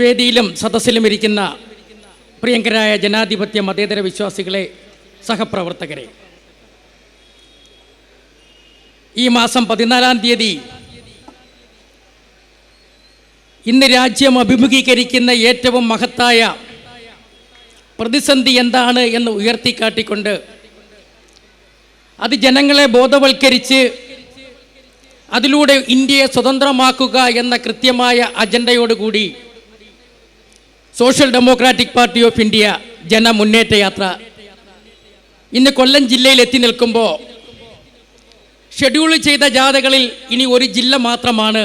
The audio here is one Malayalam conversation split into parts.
വേദിയിലും സദസ്സിലും ഇരിക്കുന്ന പ്രിയങ്കരായ ജനാധിപത്യ മതേതര വിശ്വാസികളെ സഹപ്രവർത്തകരെ. ഈ മാസം പതിനാലാം തീയതി ഇന്ന് രാജ്യം അഭിമുഖീകരിക്കുന്ന ഏറ്റവും മഹത്തായ പ്രതിസന്ധി എന്താണ് എന്ന് ഉയർത്തിക്കാട്ടിക്കൊണ്ട് അത് ജനങ്ങളെ ബോധവൽക്കരിച്ച് അതിലൂടെ ഇന്ത്യയെ സ്വതന്ത്രമാക്കുക എന്ന കൃത്യമായ അജണ്ടയോടുകൂടി social democratic party of India ജനമുന്നേറ്റ യാത്ര. ഇന്ന് കൊല്ലം ജില്ലയിൽ എത്തി നിൽക്കുമ്പോൾ ഷെഡ്യൂൾ ചെയ്ത ജാഥകളിൽ ഇനി ഒരു ജില്ല മാത്രമാണ്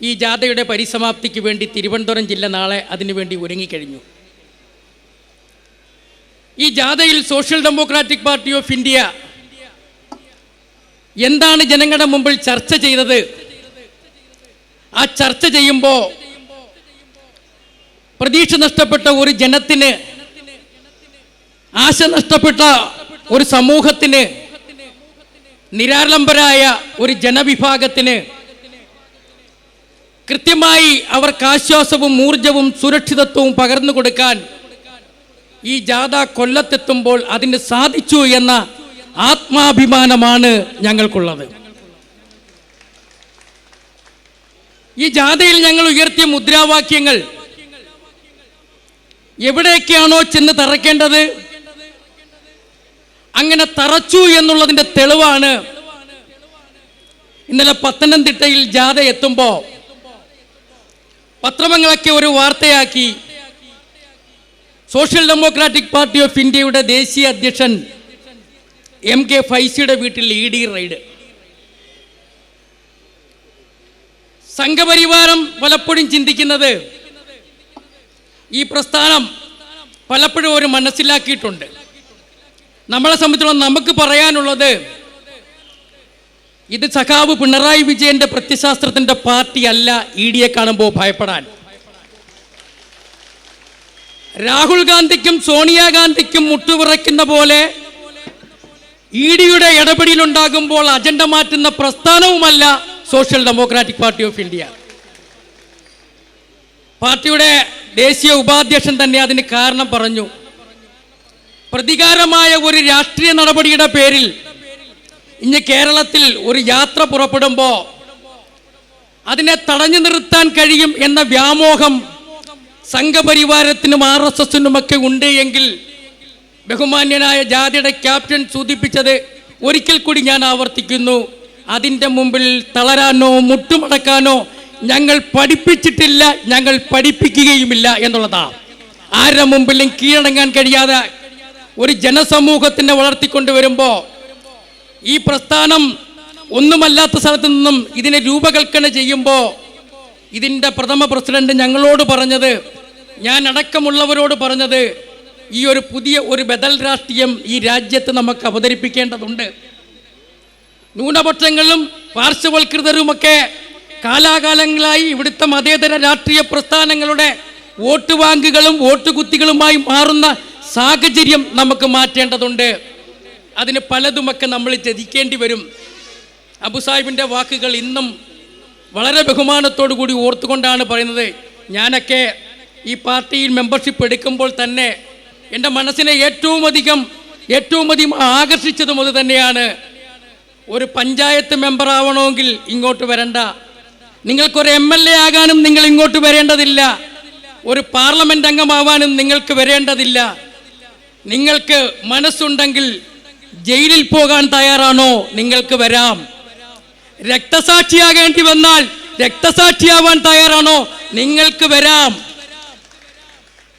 ഈ ജാഥയുടെ പരിസമാപ്തിക്ക് വേണ്ടി തിരുവനന്തപുരം ജില്ല നാളെ അതിനുവേണ്ടി ഒരുങ്ങിക്കഴിഞ്ഞു. ഈ ജാഥയിൽ social democratic party of India എന്താണ് ജനങ്ങളുടെ മുമ്പിൽ ചർച്ച ചെയ്തത്? ആ ചർച്ച ചെയ്യുമ്പോൾ പ്രതീക്ഷ നഷ്ടപ്പെട്ട ഒരു ജനത്തിന് ആശ നഷ്ടപ്പെട്ട ഒരു സമൂഹത്തിന് നിരാലംബരായ ഒരു ജനവിഭാഗത്തിന് കൃത്യമായി അവർക്ക് ആശ്വാസവും ഊർജവും സുരക്ഷിതത്വവും പകർന്നു കൊടുക്കാൻ ഈ ജാഥ കൊല്ലത്തെത്തുമ്പോൾ അതിന് സാധിച്ചു എന്ന ആത്മാഭിമാനമാണ് ഞങ്ങൾക്കുള്ളത്. ഈ ജാഥയിൽ ഞങ്ങൾ ഉയർത്തിയ മുദ്രാവാക്യങ്ങൾ എവിടേക്കാണോ ചെന്ന് തറയ്ക്കേണ്ടത്? അങ്ങനെ തറച്ചു എന്നുള്ളതിന്റെ തെളിവാണ്. ഇന്നലെ പത്തനംതിട്ടയിൽ ജാഥ എത്തുമ്പോൾ പത്രമങ്ങളൊക്കെ ഒരു വാർത്തയാക്കി. സോഷ്യൽ ഡെമോക്രാറ്റിക് പാർട്ടി ഓഫ് ഇന്ത്യയുടെ ദേശീയ അധ്യക്ഷൻ എം കെ ഫൈസിയുടെ വീട്ടിൽ ഇ ഡി റെയ്ഡ്. സംഘപരിവാരം പലപ്പോഴും ചിന്തിക്കുന്നത് ഈ പ്രസ്ഥാനം പലപ്പോഴും ഒരു മനസ്സിലാക്കിയിട്ടുണ്ട്. നമ്മളെ സംബന്ധിച്ചിടത്തോളം നമുക്ക് പറയാനുള്ളത് ഇത് സഖാവ് പിണറായി വിജയന്റെ പ്രത്യശാസ്ത്രത്തിന്റെ പാർട്ടി അല്ല ഇ ഡിയെ കാണുമ്പോൾ ഭയപ്പെടാൻ. രാഹുൽ ഗാന്ധിക്കും സോണിയാഗാന്ധിക്കും മുട്ടുവിറയ്ക്കുന്ന പോലെ ഇ ഡിയുടെ ഇടപെടലുണ്ടാകുമ്പോൾ അജണ്ട മാറ്റുന്ന പ്രസ്ഥാനവുമല്ല social democratic party of India. പാർട്ടിയുടെ ദേശീയ ഉപാധ്യക്ഷൻ തന്നെ അതിന് കാരണം പറഞ്ഞു. പ്രതികാരമായ ഒരു രാഷ്ട്രീയ നടപടിയുടെ പേരിൽ ഇന്ന് കേരളത്തിൽ ഒരു യാത്ര പുറപ്പെടുമ്പോൾ അതിനെ തടഞ്ഞു നിർത്താൻ കഴിയും എന്ന വ്യാമോഹം സംഘപരിവാരത്തിനും ആർ എസ് എസിനുമൊക്കെ ഉണ്ട് എങ്കിൽ ബഹുമാന്യനായ ജാതിയുടെ ക്യാപ്റ്റൻ സൂചിപ്പിച്ചത് ഒരിക്കൽ കൂടി ഞാൻ ആവർത്തിക്കുന്നു. അതിന്റെ മുമ്പിൽ തളരാനോ മുട്ടുമടക്കാനോ ഞങ്ങൾ പഠിപ്പിച്ചിട്ടില്ല ഞങ്ങൾ പഠിപ്പിക്കുകയുമില്ല എന്നുള്ളതാ. ആരുടെ മുമ്പിലും കീഴടങ്ങാൻ കഴിയാതെ ഒരു ജനസമൂഹത്തിനെ വളർത്തിക്കൊണ്ടുവരുമ്പോൾ ഈ പ്രസ്ഥാനം ഒന്നുമല്ലാത്ത സ്ഥലത്ത് നിന്നും ഇതിനെ രൂപകൽപ്പന ചെയ്യുമ്പോൾ ഇതിന്റെ പ്രഥമ പ്രസിഡന്റ് ഞങ്ങളോട് പറഞ്ഞത് ഞാൻ അടക്കമുള്ളവരോട് പറഞ്ഞത് ഈ ഒരു പുതിയ ഒരു ബദൽ രാഷ്ട്രീയം ഈ രാജ്യത്ത് നമുക്ക് അവതരിപ്പിക്കേണ്ടതുണ്ട്. ന്യൂനപക്ഷങ്ങളും പാർശ്വവൽകൃതരുമൊക്കെ കാലാകാലങ്ങളായി ഇവിടുത്തെ മതേതര രാഷ്ട്രീയ പ്രസ്ഥാനങ്ങളുടെ വോട്ട് ബാങ്കുകളും വോട്ട് കുത്തികളുമായി മാറുന്ന സാഹചര്യം നമുക്ക് മാറ്റേണ്ടതുണ്ട്. അതിന് പലതുമൊക്കെ നമ്മൾ ചതിക്കേണ്ടി വരും. അബുസാഹിബിന്റെ വാക്കുകൾ ഇന്നും വളരെ ബഹുമാനത്തോടു കൂടി ഓർത്തുകൊണ്ടാണ് പറയുന്നത്. ഞാനൊക്കെ ഈ പാർട്ടിയിൽ മെമ്പർഷിപ്പ് എടുക്കുമ്പോൾ തന്നെ എന്റെ മനസ്സിനെ ഏറ്റവും അധികം ഏറ്റവും അധികം ആകർഷിച്ചതും അത് തന്നെയാണ്. ഒരു പഞ്ചായത്ത് മെമ്പറാവണമെങ്കിൽ ഇങ്ങോട്ട് വരണ്ട. നിങ്ങൾക്കൊരു എം എൽ എ ആകാനും നിങ്ങൾ ഇങ്ങോട്ട് വരേണ്ടതില്ല. ഒരു പാർലമെന്റ് അംഗമാവാനും നിങ്ങൾക്ക് വരേണ്ടതില്ല. നിങ്ങൾക്ക് മനസ്സുണ്ടെങ്കിൽ ജയിലിൽ പോകാൻ തയ്യാറാണോ? നിങ്ങൾക്ക് വരാം. രക്തസാക്ഷിയാകേണ്ടി വന്നാൽ രക്തസാക്ഷിയാവാൻ തയ്യാറാണോ? നിങ്ങൾക്ക് വരാം.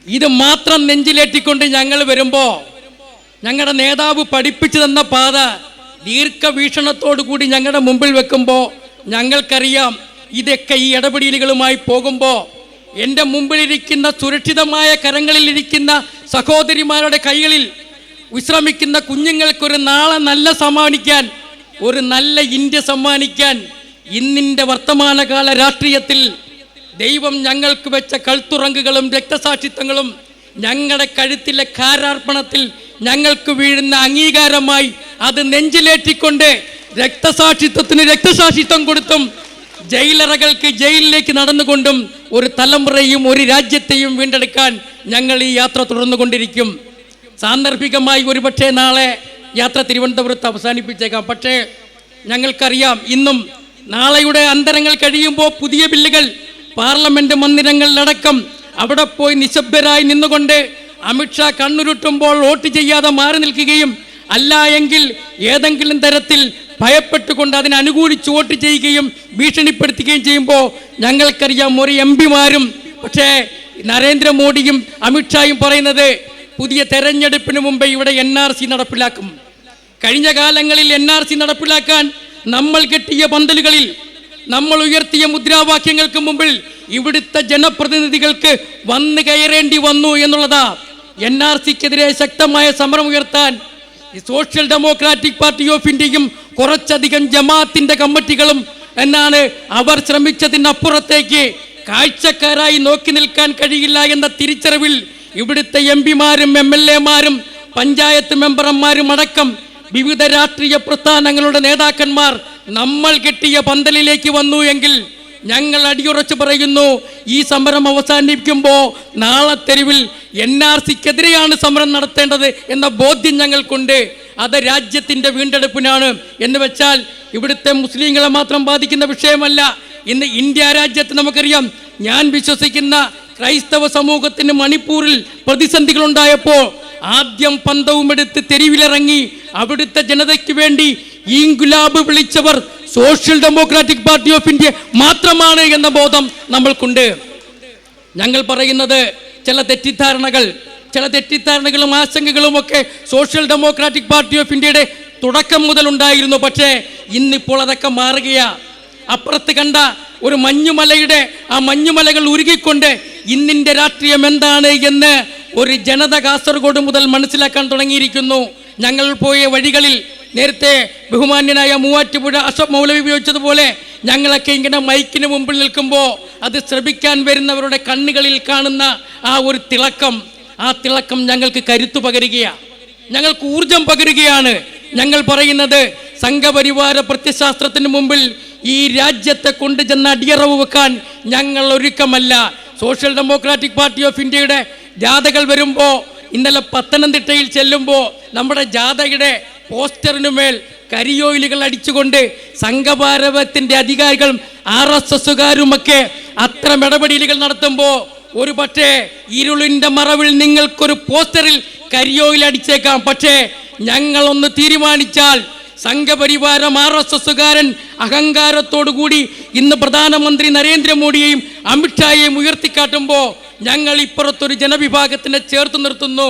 ഇത് മാത്രം നെഞ്ചിലേറ്റിക്കൊണ്ട് ഞങ്ങൾ വരുമ്പോൾ ഞങ്ങളുടെ നേതാവ് പഠിപ്പിച്ചു തന്ന പാത ദീർഘവീക്ഷണത്തോടു കൂടി ഞങ്ങളുടെ മുമ്പിൽ വെക്കുമ്പോൾ ഞങ്ങൾക്കറിയാം ഇതൊക്കെ ഈ ഇടപെടലുകളുമായി പോകുമ്പോൾ എന്റെ മുമ്പിലിരിക്കുന്ന സുരക്ഷിതമായ കരങ്ങളിലിരിക്കുന്ന സഹോദരിമാരുടെ കൈകളിൽ വിശ്രമിക്കുന്ന കുഞ്ഞുങ്ങൾക്കൊരു നാളെ നല്ല സമ്മാനിക്കാൻ ഒരു നല്ല ഇന്ത്യ സമ്മാനിക്കാൻ ഇന്നിന്റെ വർത്തമാനകാല രാഷ്ട്രീയത്തിൽ ദൈവം ഞങ്ങൾക്ക് വെച്ച കൾത്തുറങ്കുകളും രക്തസാക്ഷിത്വങ്ങളും ഞങ്ങളുടെ കഴുത്തിലെ കാരാർപ്പണത്തിൽ ഞങ്ങൾക്ക് വീഴുന്ന അംഗീകാരമായി അത് നെഞ്ചിലേറ്റിക്കൊണ്ട് രക്തസാക്ഷിത്വത്തിന് രക്തസാക്ഷിത്വം കൊടുത്തും ജയിലറകൾക്ക് ജയിലിലേക്ക് നടന്നുകൊണ്ടും ഒരു തലമുറയും ഒരു രാജ്യത്തെയും വീണ്ടെടുക്കാൻ ഞങ്ങൾ ഈ യാത്ര തുടർന്നു തുടർന്നുകൊണ്ടിരിക്കും. സാന്ദർഭികമായി ഒരുപക്ഷെ നാളെ യാത്ര തിരുവനന്തപുരത്ത് അവസാനിപ്പിച്ചേക്കാം. പക്ഷേ ഞങ്ങൾക്കറിയാം ഇന്നും നാളെയുടെ അന്തരങ്ങൾ കഴിയുമ്പോൾ പുതിയ ബില്ലുകൾ പാർലമെന്റ് മന്ദിരങ്ങളിലടക്കം അവിടെ പോയി നിശബ്ദരായി നിന്നുകൊണ്ട് അമിത്ഷാ കണ്ണുരുട്ടുമ്പോൾ വോട്ട് ചെയ്യാതെ മാറി നിൽക്കുകയും അല്ല എങ്കിൽ ഏതെങ്കിലും തരത്തിൽ ഭയപ്പെട്ടുകൊണ്ട് അതിനെ അനുകൂലിച്ച് വോട്ട് ചെയ്യുകയും ഭീഷണിപ്പെടുത്തുകയും ചെയ്യുമ്പോൾ ഞങ്ങൾക്കറിയാം ഒരു എം പിമാരും പക്ഷേ നരേന്ദ്രമോദിയും അമിത്ഷായും പറയുന്നത് പുതിയ തെരഞ്ഞെടുപ്പിന് മുമ്പേ ഇവിടെ എൻ ആർ സി നടപ്പിലാക്കും. കഴിഞ്ഞ കാലങ്ങളിൽ എൻ ആർ സി നടപ്പിലാക്കാൻ നമ്മൾ കെട്ടിയ പന്തലുകളിൽ നമ്മൾ ഉയർത്തിയ മുദ്രാവാക്യങ്ങൾക്ക് മുമ്പിൽ ഇവിടുത്തെ ജനപ്രതിനിധികൾക്ക് വന്ന് കയറേണ്ടി വന്നു എന്നുള്ളതാ എൻ ആർ സിക്കെതിരെ ശക്തമായ സമരം ഉയർത്താൻ ഈ സോഷ്യൽ ഡെമോക്രാറ്റിക് പാർട്ടി ഓഫ് ഇന്ത്യയും കുറച്ചധികം ജമാഅത്തിന്റെ കമ്മിറ്റികളും എന്നാണ് അവർ ശ്രമിച്ചതിനപ്പുറത്തേക്ക് കാഴ്ചക്കാരായി നോക്കി നിൽക്കാൻ കഴിയില്ല എന്ന തിരിച്ചറിവിൽ ഇവിടുത്തെ എം പിമാരും എം എൽ എമാരും പഞ്ചായത്ത് മെമ്പർമാരും അടക്കം വിവിധ രാഷ്ട്രീയ പ്രസ്ഥാനങ്ങളുടെ നേതാക്കന്മാർ നമ്മൾ കെട്ടിയ പന്തലിലേക്ക് വന്നു എങ്കിൽ ഞങ്ങൾ അടിയുറച്ചു പറയുന്നു ഈ സമരം അവസാനിപ്പിക്കുമ്പോൾ നാളെ തെരുവിൽ എൻ ആർ സിക്കെതിരെയാണ് സമരം നടത്തേണ്ടത് എന്ന ബോധ്യം ഞങ്ങൾക്കുണ്ട്. അത് രാജ്യത്തിന്റെ വീണ്ടെടുപ്പിനാണ്. എന്ന് വെച്ചാൽ ഇവിടുത്തെ മുസ്ലിങ്ങളെ മാത്രം ബാധിക്കുന്ന വിഷയമല്ല. ഇന്ന് ഇന്ത്യ രാജ്യത്ത് നമുക്കറിയാം ഞാൻ വിശ്വസിക്കുന്ന ക്രൈസ്തവ സമൂഹത്തിന് മണിപ്പൂരിൽ പ്രതിസന്ധികളുണ്ടായപ്പോൾ ആദ്യം പന്തവും എടുത്ത് തെരുവിലിറങ്ങി അവിടുത്തെ ജനതയ്ക്ക് വേണ്ടി ഈ ഗുലാബ് വിളിച്ചവർ social democratic party of India മാത്രമാണ് എന്ന ബോധം നമ്മൾക്കുണ്ട്. ഞങ്ങൾ പറയുന്നത് ചില തെറ്റിദ്ധാരണകൾ ചില തെറ്റിദ്ധാരണകളും ആശങ്കകളും ഒക്കെ സോഷ്യൽ ഡെമോക്രാറ്റിക് പാർട്ടി ഓഫ് ഇന്ത്യയുടെ തുടക്കം മുതൽ ഉണ്ടായിരുന്നു. പക്ഷേ ഇന്നിപ്പോൾ അതൊക്കെ മാറുകയാ. അപ്പുറത്ത് കണ്ട ഒരു മഞ്ഞുമലയുടെ ആ മഞ്ഞുമലകൾ ഉരുകിക്കൊണ്ട് ഇന്നിന്റെ രാഷ്ട്രീയം എന്താണ് എന്ന് ഒരു ജനത കാസർഗോഡ് മുതൽ മനസ്സിലാക്കാൻ തുടങ്ങിയിരിക്കുന്നു. ഞങ്ങൾ പോയ വഴികളിൽ നേരത്തെ ബഹുമാന്യനായ മൂവാറ്റുപുഴ അശോക് മൗലവി ഉപയോഗിച്ചതുപോലെ ഞങ്ങളൊക്കെ ഇങ്ങനെ മൈക്കിന് മുമ്പിൽ നിൽക്കുമ്പോൾ അത് ശ്രമിക്കാൻ വരുന്നവരുടെ കണ്ണുകളിൽ കാണുന്ന ആ ഒരു തിളക്കം ആ തിളക്കം ഞങ്ങൾക്ക് കരുത്തു പകരുകയാണ് ഞങ്ങൾക്ക് ഊർജം പകരുകയാണ്. ഞങ്ങൾ പറയുന്നത് സംഘപരിവാര പ്രത്യശാസ്ത്രത്തിന് മുമ്പിൽ ഈ രാജ്യത്തെ കൊണ്ട് ചെന്ന് അടിയറവ് വെക്കാൻ ഞങ്ങൾ ഒരുക്കമല്ല. സോഷ്യൽ ഡെമോക്രാറ്റിക് പാർട്ടി ഓഫ് ഇന്ത്യയുടെ ജാഥകൾ വരുമ്പോൾ ഇന്നലെ പത്തനംതിട്ടയിൽ ചെല്ലുമ്പോൾ നമ്മുടെ ജാഥയുടെ പോസ്റ്ററിനുമേൽ കരിയോയിലുകൾ അടിച്ചുകൊണ്ട് സംഘഭാരതത്തിന്റെ അധികാരികളും ആർ എസ് എസുകാരുമൊക്കെ അത്തരം ഇടപെടലുകൾ നടത്തുമ്പോൾ ഒരു പക്ഷേ ഇരുളിന്റെ മറവിൽ നിങ്ങൾക്കൊരു പോസ്റ്ററിൽ കരിയോയിൽ അടിച്ചേക്കാം. പക്ഷേ ഞങ്ങളൊന്ന് തീരുമാനിച്ചാൽ സംഘപരിവാരം ആർ എസ് എസുകാരൻ അഹങ്കാരത്തോടുകൂടി ഇന്ന് പ്രധാനമന്ത്രി നരേന്ദ്രമോദിയെയും അമിത്ഷായെയും ഉയർത്തിക്കാട്ടുമ്പോൾ ഞങ്ങൾ ഇപ്പുറത്തൊരു ജനവിഭാഗത്തിനെ ചേർത്ത് നിർത്തുന്നു.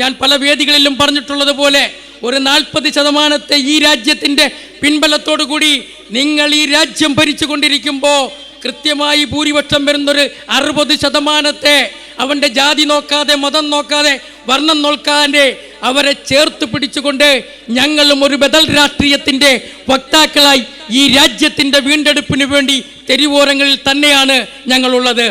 ഞാൻ പല വേദികളിലും പറഞ്ഞിട്ടുള്ളത് പോലെ ഒരു നാൽപ്പത് ശതമാനത്തെ ഈ രാജ്യത്തിന്റെ പിൻബലത്തോടു കൂടി നിങ്ങൾ ഈ രാജ്യം ഭരിച്ചുകൊണ്ടിരിക്കുമ്പോൾ കൃത്യമായി ഭൂരിപക്ഷം വരുന്നൊരു അറുപത് ശതമാനത്തെ അവന്റെ ജാതി നോക്കാതെ മതം നോക്കാതെ വർണം നോക്കാതെ അവരെ ചേർത്ത് പിടിച്ചുകൊണ്ട് ഞങ്ങളും ഒരു ബദൽ രാഷ്ട്രീയത്തിന്റെ വക്താക്കളായി ഈ രാജ്യത്തിന്റെ വീണ്ടെടുപ്പിന് വേണ്ടി തെരുവോരങ്ങളിൽ തന്നെയാണ് ഞങ്ങളുള്ളത്.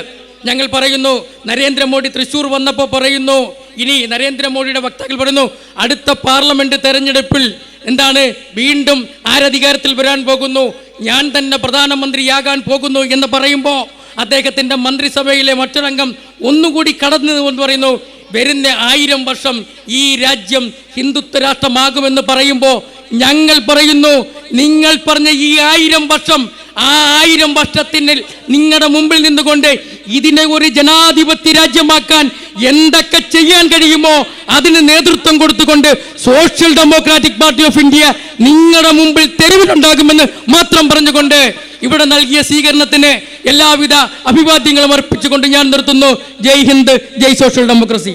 ഞങ്ങൾ പറയുന്നു നരേന്ദ്രമോദി തൃശ്ശൂർ വന്നപ്പോൾ പറയുന്നു ഇനി നരേന്ദ്രമോദിയുടെ വക്താക്കൾ പറയുന്നു അടുത്ത പാർലമെന്റ് തെരഞ്ഞെടുപ്പിൽ എന്താണ് വീണ്ടും ആരധികാരത്തിൽ വരാൻ പോകുന്നു ഞാൻ തന്നെ പ്രധാനമന്ത്രിയാകാൻ പോകുന്നു എന്ന് പറയുമ്പോൾ അദ്ദേഹത്തിന്റെ മന്ത്രിസഭയിലെ മറ്റൊരംഗം ഒന്നുകൂടി കടന്നു എന്ന് പറയുന്നു വരുന്ന ആയിരം വർഷം ഈ രാജ്യം ഹിന്ദുത്വ രാഷ്ട്രമാകുമെന്ന് പറയുമ്പോൾ ഞങ്ങൾ പറയുന്നു നിങ്ങൾ പറഞ്ഞ ഈ ആയിരം വർഷം ആ ആയിരം വർഷത്തിന് നിങ്ങളുടെ മുമ്പിൽ നിന്നുകൊണ്ട് ഇതിനെ ഒരു ജനാധിപത്യ രാജ്യമാക്കാൻ എന്തൊക്കെ ചെയ്യാൻ കഴിയുമോ അതിന് നേതൃത്വം കൊടുത്തുകൊണ്ട് social democratic party of India നിങ്ങളുടെ മുമ്പിൽ തെരുവിലുണ്ടാകുമെന്ന് മാത്രം പറഞ്ഞുകൊണ്ട് ഇവിടെ നൽകിയ സ്വീകരണത്തിന് എല്ലാവിധ അഭിവാദ്യങ്ങളും അർപ്പിച്ചുകൊണ്ട് ഞാൻ നിർത്തുന്നു. ജയ് ഹിന്ദ് ജയ് സോഷ്യൽ ഡെമോക്രസി.